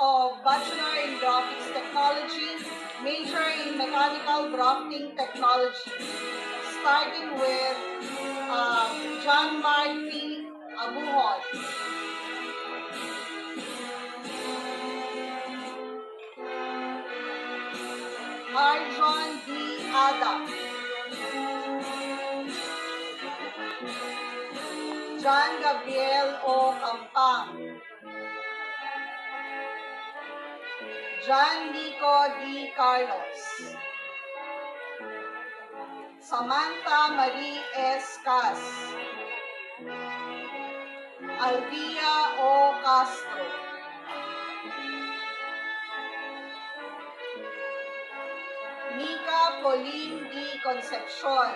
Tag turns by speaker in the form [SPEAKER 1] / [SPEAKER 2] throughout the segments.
[SPEAKER 1] of Bachelor in Graphics Technology, major in Mechanical Drafting Technology. Starting with uh, John Mark P. Abuhon. Arjon D. Adam. John Gabriel O. Campang. John Nico D. Carlos. Samantha Marie S. Cas. Alvia O. Castro. Nika Pauline D. Concepcion.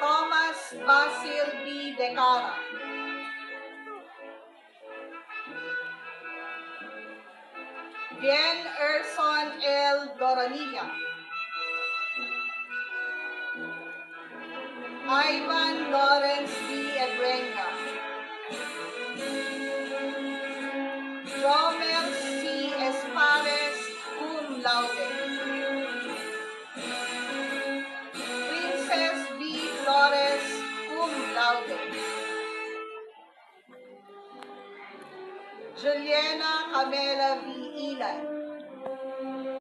[SPEAKER 1] Thomas Basil B. Decara. Bien Erson L. Doranilla. Ivan Lawrence D. Edrenga. Jomel C. Espares, cum laude. Princess V. Flores, cum laude. Juliana Camela V. Ilan.